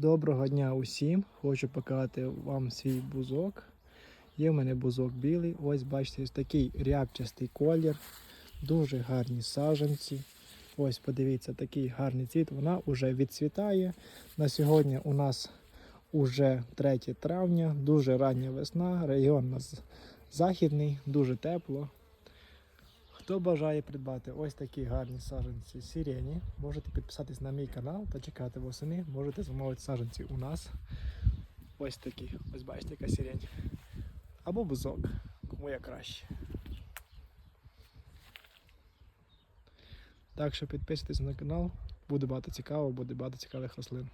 Доброго дня усім! Хочу показати вам свій бузок. Є в мене бузок білий. Ось бачите, ось такий рябчастий колір. Дуже гарні саджанці. Ось подивіться, такий гарний цвіт. Вона вже відцвітає. На сьогодні у нас уже 3 травня, дуже рання весна. Регіон у нас західний, дуже тепло. Хто бажає придбати ось такі гарні саджанці сирені, можете підписатись на мій канал та чекати восени. Можете замовити саджанці у нас. Ось такі. Ось бачите, яка сирень. Або бузок, кому як краще. Так що підписуйтесь на канал, буде багато цікавого, буде багато цікавих рослин.